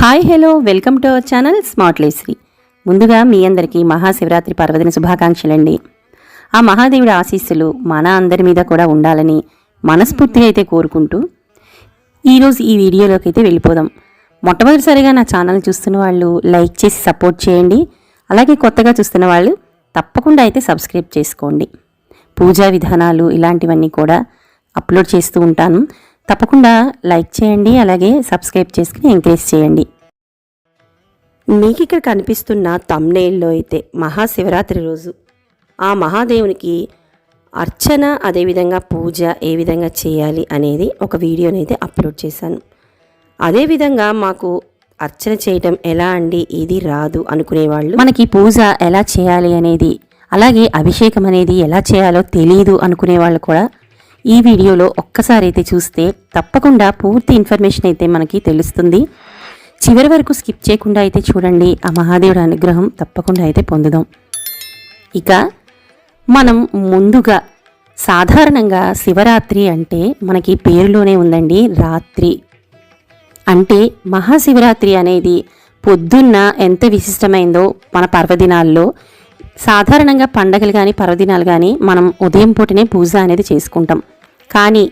Hi hello welcome to our channel smart లేశ్రీ ముందుగా మీ అందరికీ మహాశివరాత్రి పర్వదిన శుభాకాంక్షలండి. ఆ మహాదేవుడి ఆశీస్సులు మన అందరి మీద కూడా ఉండాలని మనస్ఫూర్తిగా అయితే కోరుకుంటూ ఈరోజు ఈ వీడియోలోకి అయితే వెళ్ళిపోదాం. మొట్టమొదటిసారిగా నా ఛానల్ చూస్తున్న వాళ్ళు లైక్ చేసి సపోర్ట్ చేయండి. అలాగే కొత్తగా చూస్తున్న వాళ్ళు తప్పకుండా అయితే సబ్స్క్రైబ్ చేసుకోండి. పూజా విధానాలు ఇలాంటివన్నీ కూడా అప్లోడ్ చేస్తూ ఉంటాను. తప్పకుండా లైక్ చేయండి అలాగే సబ్స్క్రైబ్ చేసుకుని ఎంకరేజ్ చేయండి. మీకు ఇక్కడ కనిపిస్తున్న తమ్నేల్లో అయితే మహాశివరాత్రి రోజు. ఆ మహాదేవునికి అర్చన అదేవిధంగా పూజ ఏ విధంగా చేయాలి అనేది ఒక వీడియోని అయితే అప్లోడ్ చేశాను. అదేవిధంగా మాకు అర్చన చేయటం ఎలా అండి ఇది రాదు అనుకునేవాళ్ళు. మనకి పూజ ఎలా చేయాలి అనేది అలాగే అభిషేకం అనేది ఎలా చేయాలో తెలియదు అనుకునే వాళ్ళు కూడా ఈ వీడియోలో ఒక్కసారి అయితే చూస్తే తప్పకుండా పూర్తి ఇన్ఫర్మేషన్ అయితే మనకి తెలుస్తుంది. చివరి వరకు స్కిప్ చేయకుండా అయితే చూడండి. ఆ మహాదేవుడి అనుగ్రహం తప్పకుండా అయితే పొందుదాం. ఇక మనం ముందుగా సాధారణంగా శివరాత్రి అంటే మనకి పేరులోనే ఉందండి రాత్రి. అంటే మహాశివరాత్రి అనేది పొద్దున్న ఎంత విశిష్టమైందో మన పర్వదినాల్లో సాధారణంగా పండగలు కానీ పర్వదినాలు కానీ మనం ఉదయం పూటనే పూజ అనేది చేసుకుంటాం. కానీ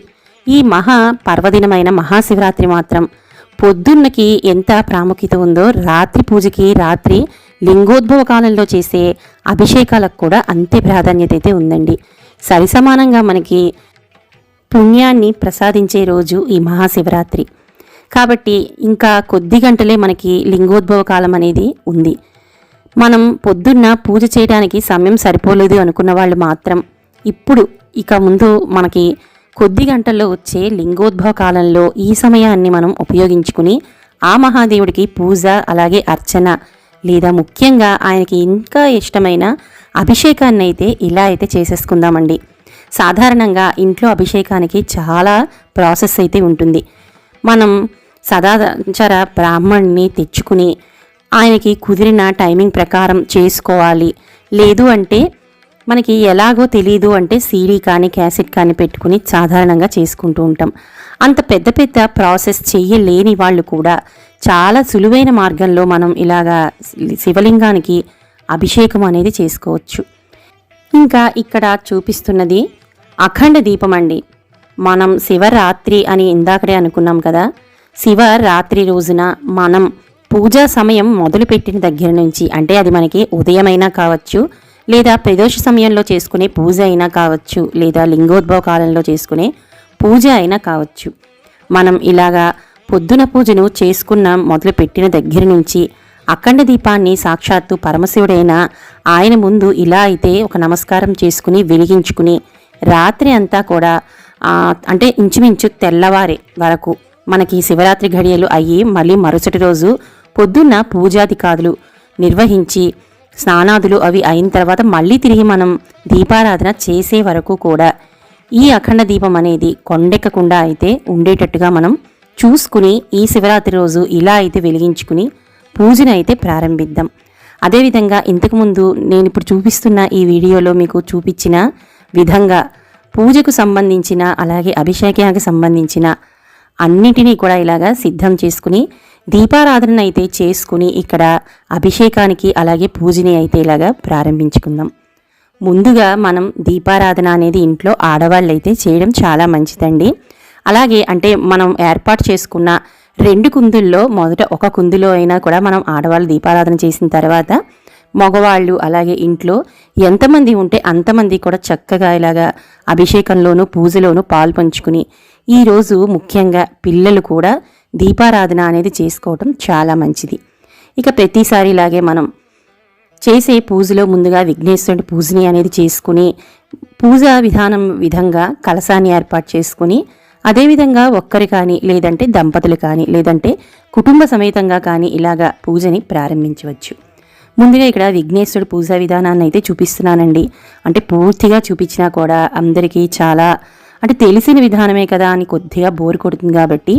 ఈ మహా పర్వదినమైన మహాశివరాత్రి మాత్రం పొద్దున్నకి ఎంత ప్రాముఖ్యత ఉందో రాత్రి పూజకి రాత్రి లింగోద్భవ కాలంలో చేసే అభిషేకాలకు కూడా అంతే ప్రాధాన్యత అయితే ఉందండి. సరిసమానంగా మనకి పుణ్యాన్ని ప్రసాదించే రోజు ఈ మహాశివరాత్రి. కాబట్టి ఇంకా కొద్ది గంటలే మనకి లింగోద్భవ కాలం అనేది ఉంది. మనం పొద్దున్న పూజ చేయడానికి సమయం సరిపోలేదు అనుకున్న వాళ్ళు మాత్రం ఇప్పుడు ఇక ముందు మనకి కొద్ది గంటల్లో వచ్చే లింగోద్భవ కాలంలో ఈ సమయాన్ని మనం ఉపయోగించుకుని ఆ మహాదేవుడికి పూజ అలాగే అర్చన లేదా ముఖ్యంగా ఆయనకి ఇంకా ఇష్టమైన అభిషేకాన్ని అయితే ఇలా అయితే చేసేసుకుందామండి. సాధారణంగా ఇంట్లో అభిషేకానికి చాలా ప్రాసెస్ అయితే ఉంటుంది. మనం సదాచార బ్రాహ్మణ్ణి తెచ్చుకుని ఆయనకి కుదిరిన టైమింగ్ ప్రకారం చేసుకోవాలి. లేదు అంటే మనకి ఎలాగో తెలియదు అంటే సీడీ కానీ క్యాసెట్ కానీ పెట్టుకుని సాధారణంగా చేసుకుంటూ ఉంటాం. అంత పెద్ద పెద్ద ప్రాసెస్ చెయ్యలేని వాళ్ళు కూడా చాలా సులువైన మార్గంలో మనం ఇలాగా శివలింగానికి అభిషేకం అనేది చేసుకోవచ్చు. ఇంకా ఇక్కడ చూపిస్తున్నది అఖండ దీపం అండి. మనం శివరాత్రి అని ఇందాకడే అనుకున్నాం కదా. శివరాత్రి రోజున మనం పూజా సమయం మొదలుపెట్టిన దగ్గర నుంచి అంటే అది మనకి ఉదయమైనా కావచ్చు లేదా ప్రదోష సమయంలో చేసుకునే పూజ అయినా కావచ్చు లేదా లింగోద్భవ కాలంలో చేసుకునే పూజ అయినా కావచ్చు. మనం ఇలాగా పొద్దున పూజను చేసుకున్న మొదలుపెట్టిన దగ్గర నుంచి అఖండ దీపాన్ని సాక్షాత్తు పరమశివుడైన ఆయన ముందు ఇలా అయితే ఒక నమస్కారం చేసుకుని వెలిగించుకుని రాత్రి అంతా కూడా అంటే ఇంచుమించు తెల్లవారే వరకు మనకి శివరాత్రి ఘడియలు అయ్యి మళ్ళీ మరుసటి రోజు పొద్దున్న పూజాధికారులు నిర్వహించి స్నానాదులు అవి అయిన తర్వాత మళ్ళీ తిరిగి మనం దీపారాధన చేసే వరకు కూడా ఈ అఖండ దీపం అనేది కొండెక్కకుండా అయితే ఉండేటట్టుగా మనం చూసుకుని ఈ శివరాత్రి రోజు ఇలా అయితే వెలిగించుకుని పూజను అయితే ప్రారంభిద్దాం. అదేవిధంగా ఇంతకుముందు నేను ఇప్పుడు చూపిస్తున్న ఈ వీడియోలో మీకు చూపించిన విధంగా పూజకు సంబంధించిన అలాగే అభిషేకానికి సంబంధించిన అన్నిటినీ కూడా ఇలాగా సిద్ధం చేసుకుని దీపారాధన అయితే చేసుకుని ఇక్కడ అభిషేకానికి అలాగే పూజని అయితే ఇలాగా ప్రారంభించుకుందాం. ముందుగా మనం దీపారాధన అనేది ఇంట్లో ఆడవాళ్ళు అయితే చేయడం చాలా మంచిదండి. అలాగే అంటే మనం ఏర్పాటు చేసుకున్న రెండు కుందుల్లో మొదట ఒక కుందులో అయినా కూడా మనం ఆడవాళ్ళు దీపారాధన చేసిన తర్వాత మగవాళ్ళు అలాగే ఇంట్లో ఎంతమంది ఉంటే అంతమంది కూడా చక్కగా ఇలాగా అభిషేకంలోనూ పూజలోనూ పాలు పంచుకుని ఈరోజు ముఖ్యంగా పిల్లలు కూడా దీపారాధన అనేది చేసుకోవటం చాలా మంచిది. ఇక ప్రతిసారి ఇలాగే మనం చేసే పూజలో ముందుగా విఘ్నేశ్వరుడి పూజని అనేది చేసుకుని పూజా విధానం విధంగా కలసాన్ని ఏర్పాటు చేసుకుని అదేవిధంగా ఒక్కరు కానీ లేదంటే దంపతులు కానీ లేదంటే కుటుంబ సమేతంగా కానీ ఇలాగా పూజని ప్రారంభించవచ్చు. ముందుగా ఇక్కడ విఘ్నేశ్వరుడు పూజా విధానాన్ని అయితే చూపిస్తున్నానండి. అంటే పూర్తిగా చూపించినా కూడా అందరికీ చాలా అంటే తెలిసిన విధానమే కదా అని కొద్దిగా బోర్ కొడుతుంది కాబట్టి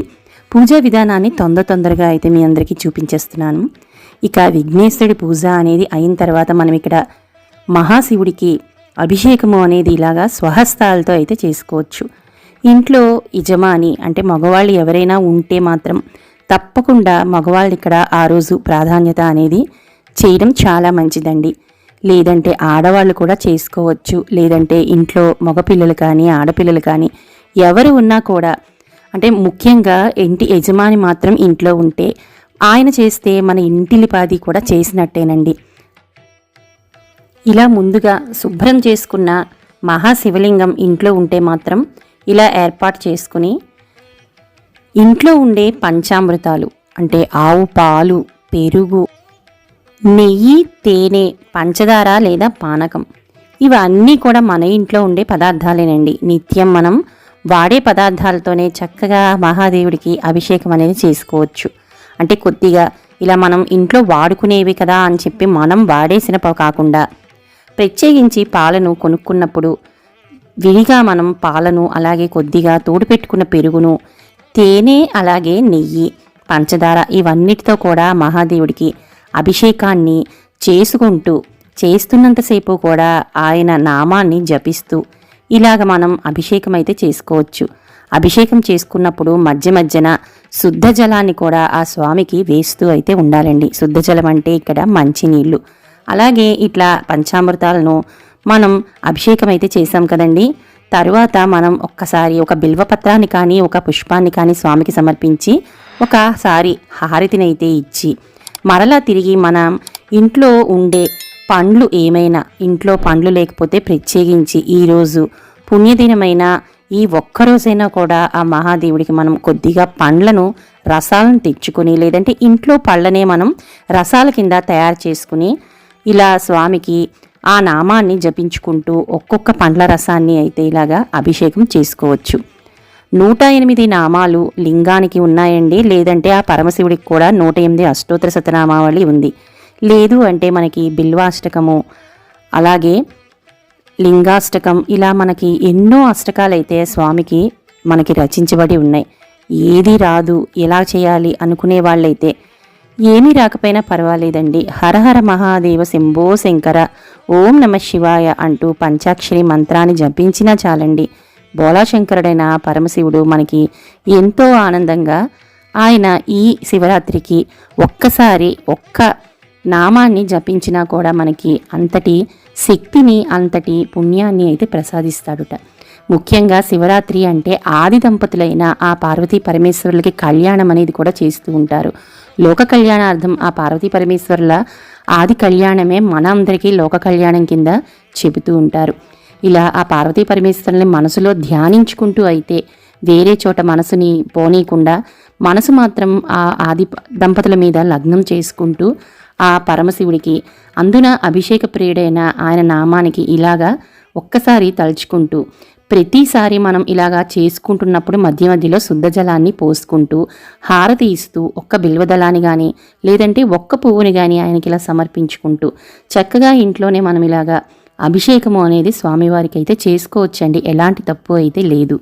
పూజా విధానాన్ని తొందర తొందరగా అయితే మీ అందరికీ చూపించేస్తున్నాను. ఇక విఘ్నేశ్వరుడి పూజ అనేది అయిన తర్వాత మనం ఇక్కడ మహాశివుడికి అభిషేకము అనేది ఇలాగా స్వహస్తాలతో అయితే చేసుకోవచ్చు. ఇంట్లో యజమాని అంటే మగవాళ్ళు ఎవరైనా ఉంటే మాత్రం తప్పకుండా మగవాళ్ళు ఇక్కడ ఆ రోజు ప్రాధాన్యత అనేది చేయడం చాలా మంచిదండి. లేదంటే ఆడవాళ్ళు కూడా చేసుకోవచ్చు. లేదంటే ఇంట్లో మగపిల్లలు కానీ ఆడపిల్లలు కానీ ఎవరు ఉన్నా కూడా అంటే ముఖ్యంగా ఇంటి యజమాని మాత్రం ఇంట్లో ఉంటే ఆయన చేస్తే మన ఇంటిలిపాది కూడా చేసినట్టేనండి. ఇలా ముందుగా శుభ్రం చేసుకున్న మహాశివలింగం ఇంట్లో ఉంటే మాత్రం ఇలా ఏర్పాటు చేసుకుని ఇంట్లో ఉండే పంచామృతాలు అంటే ఆవు పాలు పెరుగు నెయ్యి తేనె పంచదార లేదా పానకం ఇవన్నీ కూడా మన ఇంట్లో ఉండే పదార్థాలేనండి. నిత్యం మనం వాడే పదార్థాలతోనే చక్కగా మహాదేవుడికి అభిషేకం అనేది చేసుకోవచ్చు. అంటే కొద్దిగా ఇలా మనం ఇంట్లో వాడుకునేవి కదా అని చెప్పి మనం వాడేసిన కాకుండా ప్రత్యేకించి పాలను కొనుక్కున్నప్పుడు విడిగా మనం పాలను అలాగే కొద్దిగా తోడు పెట్టుకున్న పెరుగును తేనె అలాగే నెయ్యి పంచదార ఇవన్నిటితో కూడా మహాదేవుడికి అభిషేకాన్ని చేసుకుంటూ చేస్తున్నంతసేపు కూడా ఆయన నామాన్ని జపిస్తూ ఇలాగ మనం అభిషేకం అయితే చేసుకోవచ్చు. అభిషేకం చేసుకున్నప్పుడు మధ్య మధ్యన శుద్ధ జలాన్ని కూడా ఆ స్వామికి వేస్తూ అయితే ఉండాలండి. శుద్ధ జలం అంటే ఇక్కడ మంచినీళ్ళు. అలాగే ఇట్లా పంచామృతాలను మనం అభిషేకం అయితే చేసాం కదండి. తరువాత మనం ఒక్కసారి ఒక బిల్వపత్రాన్ని కానీ ఒక పుష్పాన్ని కానీ స్వామికి సమర్పించి ఒకసారి హారతిని అయితే ఇచ్చి మరలా తిరిగి మనం ఇంట్లో ఉండే పండ్లు ఏమైనా ఇంట్లో పండ్లు లేకపోతే ప్రత్యేకించి ఈరోజు పుణ్యదినమైన ఈ ఒక్కరోజైనా కూడా ఆ మహాదేవుడికి మనం కొద్దిగా పండ్లను రసాలను తెచ్చుకొని లేదంటే ఇంట్లో పళ్ళనే మనం రసాల కింద తయారు చేసుకుని ఇలా స్వామికి ఆ నామాన్ని జపించుకుంటూ ఒక్కొక్క పండ్ల రసాన్ని అయితే ఇలాగా అభిషేకం చేసుకోవచ్చు. నూట ఎనిమిది నామాలు లింగానికి ఉన్నాయండి. లేదంటే ఆ పరమశివుడికి కూడా నూట ఎనిమిది అష్టోత్తర శతనామావళి ఉంది. లేదు అంటే మనకి బిల్వాష్టకము అలాగే లింగాష్టకం ఇలా మనకి ఎన్నో అష్టకాలైతే స్వామికి మనకి రచించబడి ఉన్నాయి. ఏది రాదు ఎలా చేయాలి అనుకునే వాళ్ళైతే ఏమీ రాకపోయినా పర్వాలేదండి. హరహర మహాదేవ శంభో శంకర ఓం నమ శివాయ అంటూ పంచాక్షరి మంత్రాన్ని జపించినా చాలండి. బోలాశంకరుడైన పరమశివుడు మనకి ఎంతో ఆనందంగా ఆయన ఈ శివరాత్రికి ఒక్కసారి ఒక్క నామాన్ని జపించినా కూడా మనకి అంతటి శక్తిని అంతటి పుణ్యాన్ని అయితే ప్రసాదిస్తాడుట. ముఖ్యంగా శివరాత్రి అంటే ఆది దంపతులైన ఆ పార్వతీ పరమేశ్వరులకి కళ్యాణం అనేది కూడా చేస్తూ ఉంటారు. లోక కళ్యాణార్థం ఆ పార్వతీ పరమేశ్వరుల ఆది కళ్యాణమే మన అందరికీ లోక కళ్యాణం కింద చెబుతూ ఉంటారు. ఇలా ఆ పార్వతీ పరమేశ్వరుని మనసులో ధ్యానించుకుంటూ అయితే వేరే చోట మనసుని పోనీయకుండా మనసు మాత్రం ఆ ఆది దంపతుల మీద లగ్నం చేసుకుంటూ ఆ పరమశివుడికి. అందున అభిషేక ప్రియుడైన ఆయన నామానికి ఇలాగా ఒక్కసారి తలుచుకుంటూ ప్రతిసారి మనం ఇలాగా చేసుకుంటున్నప్పుడు మధ్య మధ్యలో శుద్ధ జలాన్ని పోసుకుంటూ హారతి ఇస్తూ ఒక్క బిల్వదళాన్ని కానీ లేదంటే ఒక్క పువ్వుని కానీ ఆయనకి ఇలా సమర్పించుకుంటూ చక్కగా ఇంట్లోనే మనం ఇలాగా అభిషేకము అనేది స్వామివారికి అయితే చేసుకోవచ్చండి. ఎలాంటి తప్పు అయితే లేదు.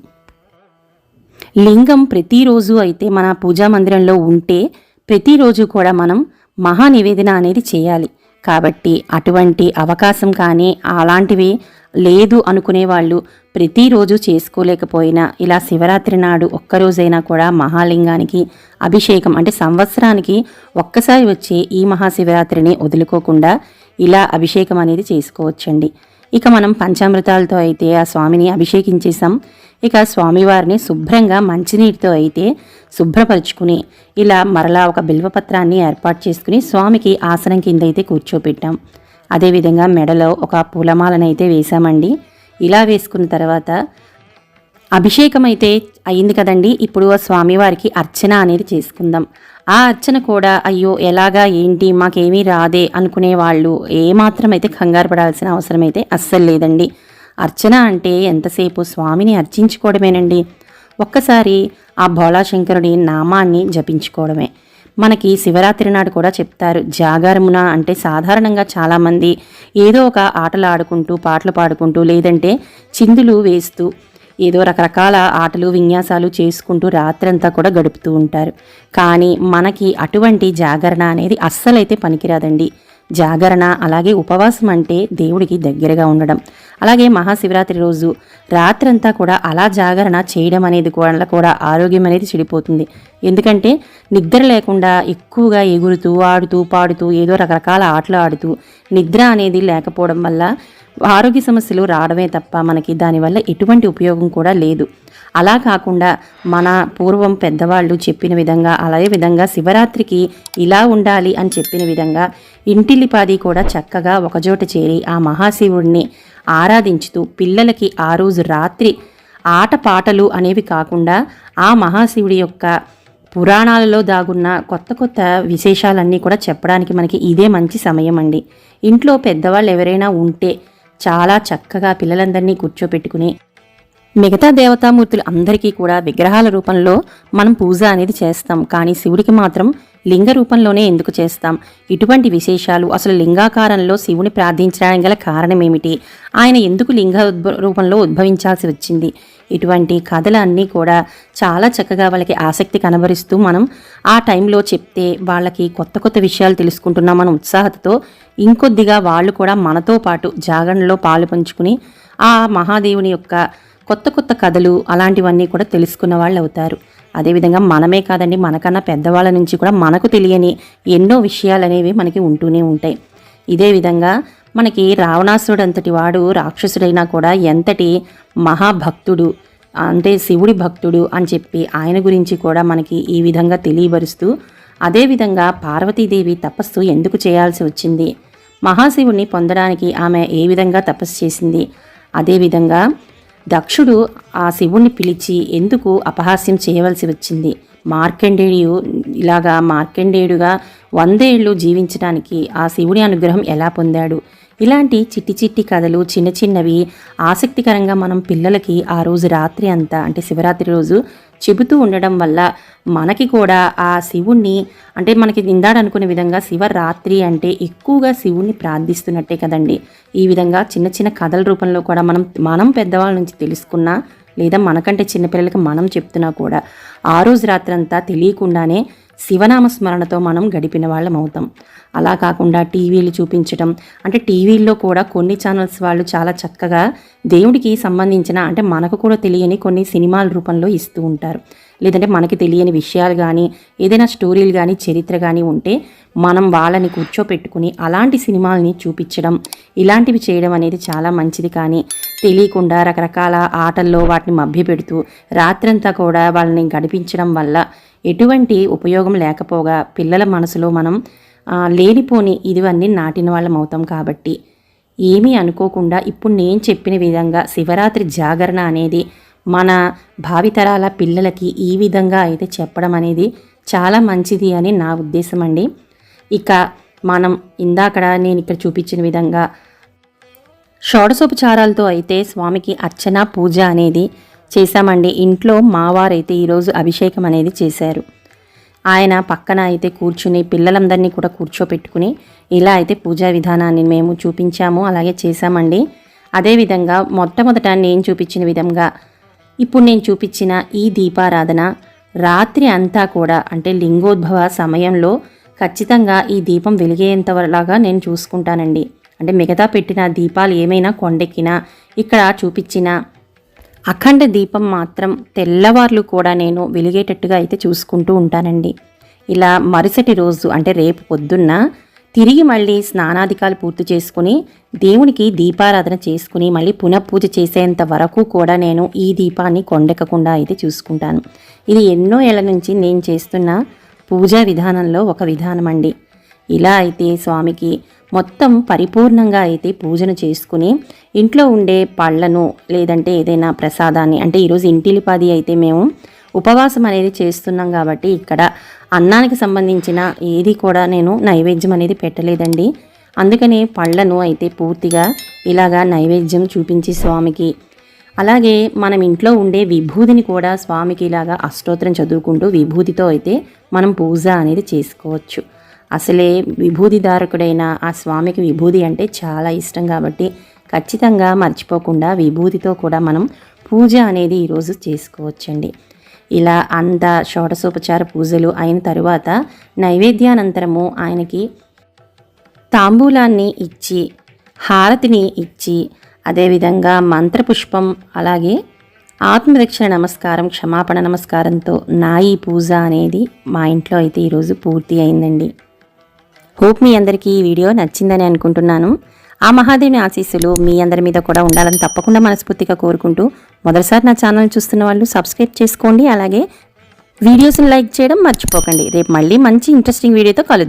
లింగం ప్రతిరోజు అయితే మన పూజా మందిరంలో ఉంటే ప్రతిరోజు కూడా మనం మహా నివేదన అనేది చేయాలి. కాబట్టి అటువంటి అవకాశం కానీ అలాంటివి లేదు అనుకునే వాళ్ళు ప్రతిరోజు చేసుకోలేకపోయినా ఇలా శివరాత్రి నాడు ఒక్కరోజైనా కూడా మహాలింగానికి అభిషేకం అంటే సంవత్సరానికి ఒక్కసారి వచ్చే ఈ మహాశివరాత్రిని వదులుకోకుండా ఇలా అభిషేకం అనేది చేసుకోవచ్చండి. ఇక మనం పంచామృతాలతో అయితే ఆ స్వామిని అభిషేకించేసాం ఇక స్వామివారిని శుభ్రంగా మంచినీటితో అయితే శుభ్రపరుచుకుని ఇలా మరలా ఒక బిల్వపత్రాన్ని ఏర్పాటు చేసుకుని స్వామికి ఆసనం కింద అయితే కూర్చోపెట్టాం. అదేవిధంగా మెడలో ఒక పూలమాలను అయితే వేశామండి. ఇలా వేసుకున్న తర్వాత అభిషేకం అయితే అయింది కదండి. ఇప్పుడు ఆ స్వామివారికి అర్చన అనేది చేసుకుందాం. ఆ అర్చన కూడా అయ్యో ఎలాగా ఏంటి మాకేమీ రాదే అనుకునే వాళ్ళు ఏమాత్రం అయితే కంగారు పడాల్సిన అవసరం అయితే అస్సలు లేదండి. అర్చన అంటే ఎంతసేపు స్వామిని అర్చించుకోవడమేనండి? ఒక్కసారి ఆ భోళాశంకరుడి నామాన్ని జపించుకోవడమే. మనకి శివరాత్రి నాడు కూడా చెప్తారు జాగారమున అంటే సాధారణంగా చాలామంది ఏదో ఒక ఆటలు ఆడుకుంటూ పాటలు పాడుకుంటూ లేదంటే చిందులు వేస్తూ ఏదో రకరకాల ఆటలు విన్యాసాలు చేసుకుంటూ రాత్రంతా కూడా గడుపుతూ ఉంటారు. కానీ మనకి అటువంటి జాగరణ అనేది అస్సలైతే పనికిరాదండి. జాగరణ అలాగే ఉపవాసం అంటే దేవుడికి దగ్గరగా ఉండడం. అలాగే మహాశివరాత్రి రోజు రాత్రంతా కూడా అలా జాగరణ చేయడం అనేది కూడా కూడా ఆరోగ్యం అనేది చెడిపోతుంది. ఎందుకంటే నిద్ర లేకుండా ఎక్కువగా ఎగురుతూ ఆడుతూ పాడుతూ ఏదో రకరకాల ఆటలు ఆడుతూ నిద్ర అనేది లేకపోవడం వల్ల ఆరోగ్య సమస్యలు రావడమే తప్ప మనకి దానివల్ల ఎటువంటి ఉపయోగం కూడా లేదు. అలా కాకుండా మన పూర్వం పెద్దవాళ్ళు చెప్పిన విధంగా అలాగే విధంగా శివరాత్రికి ఇలా ఉండాలి అని చెప్పిన విధంగా ఇంటిల్లిపాది కూడా చక్కగా ఒకచోట చేరి ఆ మహాశివుడిని ఆరాధించుతూ పిల్లలకి ఆ రోజు రాత్రి ఆట పాటలు అనేవి కాకుండా ఆ మహాశివుడి యొక్క పురాణాలలో దాగున్న కొత్త కొత్త విశేషాలన్నీ కూడా చెప్పడానికి మనకి ఇదే మంచి సమయం అండి ఇంట్లో పెద్దవాళ్ళు ఎవరైనా ఉంటే చాలా చక్కగా పిల్లలందరినీ కూర్చోపెట్టుకుని మిగతా దేవతామూర్తులు అందరికీ కూడా విగ్రహాల రూపంలో మనం పూజ అనేది చేస్తాం. కానీ శివుడికి మాత్రం లింగ రూపంలోనే ఎందుకు చేస్తాం? ఇటువంటి విశేషాలు అసలు లింగాకారంలో శివుని ప్రార్థించడానికి గల కారణం ఏమిటి? ఆయన ఎందుకు లింగ ఉద్భ రూపంలో ఉద్భవించాల్సి వచ్చింది? ఇటువంటి కథలన్నీ కూడా చాలా చక్కగా వాళ్ళకి ఆసక్తి కనబరుస్తూ మనం ఆ టైంలో చెప్తే వాళ్ళకి కొత్త కొత్త విషయాలు తెలుసుకుంటున్నామన్న ఉత్సాహతతో ఇంకొద్దిగా వాళ్ళు కూడా మనతో పాటు జాగరణలో పాలు పంచుకుని ఆ మహాదేవుని యొక్క కొత్త కొత్త కథలు అలాంటివన్నీ కూడా తెలుసుకున్న వాళ్ళు అవుతారు. అదేవిధంగా మనమే కాదండి మనకన్నా పెద్దవాళ్ళ నుంచి కూడా మనకు తెలియని ఎన్నో విషయాలు అనేవి మనకి ఉంటూనే ఉంటాయి. ఇదే విధంగా మనకి రావణాసురుడు అంతటి వాడు రాక్షసుడైనా కూడా ఎంతటి మహాభక్తుడు అంటే శివుడి భక్తుడు అని చెప్పి ఆయన గురించి కూడా మనకి ఈ విధంగా తెలియబరుస్తూ అదేవిధంగా పార్వతీదేవి తపస్సు ఎందుకు చేయాల్సి వచ్చింది? మహాశివుణ్ణి పొందడానికి ఆమె ఏ విధంగా తపస్సు చేసింది? అదేవిధంగా దక్షుడు ఆ శివుణ్ణి పిలిచి ఎందుకు అపహాస్యం చేయవలసి వచ్చింది? మార్కండేయుడు ఇలాగా మార్కండేయుడుగా వందేళ్ళు జీవించడానికి ఆ శివుడి అనుగ్రహం ఎలా పొందాడు? ఇలాంటి చిట్టి చిట్టి కథలు చిన్న చిన్నవి ఆసక్తికరంగా మనం పిల్లలకి ఆ రోజు రాత్రి అంతా అంటే శివరాత్రి రోజు చెబుతూ ఉండడం వల్ల మనకి కూడా ఆ శివుణ్ణి అంటే మనకి నిందాడనుకునే విధంగా శివరాత్రి అంటే ఎక్కువగా శివుణ్ణి ప్రార్థిస్తున్నట్టే కదండి. ఈ విధంగా చిన్న చిన్న కథల రూపంలో కూడా మనం మనం పెద్దవాళ్ళ నుంచి తెలుసుకున్నా లేదా మనకంటే చిన్నపిల్లలకి మనం చెప్తున్నా కూడా ఆ రోజు రాత్రంతా తెలియకుండానే శివనామ స్మరణతో మనం గడిపిన వాళ్ళం అవుతాం. అలా కాకుండా టీవీలు చూపించడం అంటే టీవీల్లో కూడా కొన్ని ఛానల్స్ వాళ్ళు చాలా చక్కగా దేవుడికి సంబంధించిన అంటే మనకు కూడా తెలియని కొన్ని సినిమాల రూపంలో ఇస్తూ ఉంటారు. లేదంటే మనకి తెలియని విషయాలు కానీ ఏదైనా స్టోరీలు కానీ చరిత్ర కానీ ఉంటే మనం వాళ్ళని కూర్చోపెట్టుకుని అలాంటి సినిమాల్ని చూపించడం ఇలాంటివి చేయడం అనేది చాలా మంచిది. కానీ తెలియకుండా రకరకాల ఆటల్లో వాటిని మభ్యపెడుతూ రాత్రంతా కూడా వాళ్ళని గడిపించడం వల్ల ఎటువంటి ఉపయోగం లేకపోగా పిల్లల మనసులో మనం లేనిపోని ఇదివన్నీ నాటిన వాళ్ళం అవుతాం కాబట్టి ఏమీ అనుకోకుండా ఇప్పుడు నేను చెప్పిన విధంగా శివరాత్రి జాగరణ అనేది మన భావితరాల పిల్లలకి ఈ విధంగా అయితే చెప్పడం అనేది చాలా మంచిది అని నా ఉద్దేశం అండి. ఇక మనం ఇందాకడ నేను ఇక్కడ చూపించిన విధంగా షోడసోపచారాలతో అయితే స్వామికి అర్చన పూజ అనేది చేశామండి. ఇంట్లో మావారైతే ఈరోజు అభిషేకం అనేది చేశారు. ఆయన పక్కన అయితే కూర్చుని పిల్లలందరినీ కూడా కూర్చోపెట్టుకుని ఇలా అయితే పూజా విధానాన్ని మేము చూపించాము అలాగే చేశామండి. అదేవిధంగా మొట్టమొదట నేను చూపించిన విధంగా ఇప్పుడు నేను చూపించిన ఈ దీపారాధన రాత్రి అంతా కూడా అంటే లింగోద్భవ సమయంలో ఖచ్చితంగా ఈ దీపం వెలిగేంతలాగా నేను చూసుకుంటానండి. అంటే మిగతా పెట్టిన దీపాలు ఏమైనా కొండెక్కినా ఇక్కడ చూపించిన అఖండ దీపం మాత్రం తెల్లవార్లు కూడా నేను వెలిగేటట్టుగా అయితే చూసుకుంటూ ఉంటానండి. ఇలా మరుసటి రోజు అంటే రేపు పొద్దున్న తిరిగి మళ్ళీ స్నానాధికాలు పూర్తి చేసుకుని దేవునికి దీపారాధన చేసుకుని మళ్ళీ పునఃపూజ చేసేంత వరకు కూడా నేను ఈ దీపాన్ని కొండెక్కకుండా అయితే చూసుకుంటాను. ఇది ఎన్నో ఏళ్ళ నుంచి నేను చేస్తున్న పూజా విధానంలో ఒక విధానం అండి ఇలా అయితే స్వామికి మొత్తం పరిపూర్ణంగా అయితే పూజను చేసుకుని ఇంట్లో ఉండే పళ్ళను లేదంటే ఏదైనా ప్రసాదాన్ని అంటే ఈరోజు ఇంటిలిపాది అయితే మేము ఉపవాసం అనేది చేస్తున్నాం కాబట్టి ఇక్కడ అన్నానికి సంబంధించిన ఏది కూడా నేను నైవేద్యం అనేది పెట్టలేదండి. అందుకనే పళ్ళను అయితే పూర్తిగా ఇలాగా నైవేద్యం చూపించి స్వామికి అలాగే మనం ఇంట్లో ఉండే విభూతిని కూడా స్వామికి ఇలాగా అష్టోత్తరం చదువుకుంటూ విభూతితో అయితే మనం పూజ అనేది చేసుకోవచ్చు. అసలే విభూతిదారకుడైన ఆ స్వామికి విభూతి అంటే చాలా ఇష్టం కాబట్టి ఖచ్చితంగా మర్చిపోకుండా విభూతితో కూడా మనం పూజ అనేది ఈరోజు చేసుకోవచ్చండి. ఇలా అంత షోడశోపచార పూజలు అయిన తరువాత నైవేద్యానంతరము ఆయనకి తాంబూలాన్ని ఇచ్చి హారతిని ఇచ్చి అదేవిధంగా మంత్రపుష్పం అలాగే ఆత్మరక్షణ నమస్కారం క్షమాపణ నమస్కారంతో నా ఈ పూజ అనేది మా ఇంట్లో అయితే ఈరోజు పూర్తి అయిందండి. హోప్ మీ అందరికీ ఈ వీడియో నచ్చిందని అనుకుంటున్నాను. ఆ మహాదేవుని ఆశీస్సులు మీ అందరి మీద కూడా ఉండాలని తప్పకుండా మనస్ఫూర్తిగా కోరుకుంటూ మొదటిసారి నా ఛానల్ చూస్తున్న వాళ్ళు సబ్స్క్రైబ్ చేసుకోండి. అలాగే వీడియోస్ని లైక్ చేయడం మర్చిపోకండి. రేపు మళ్ళీ మంచి ఇంట్రెస్టింగ్ వీడియోతో కలుద్దాం.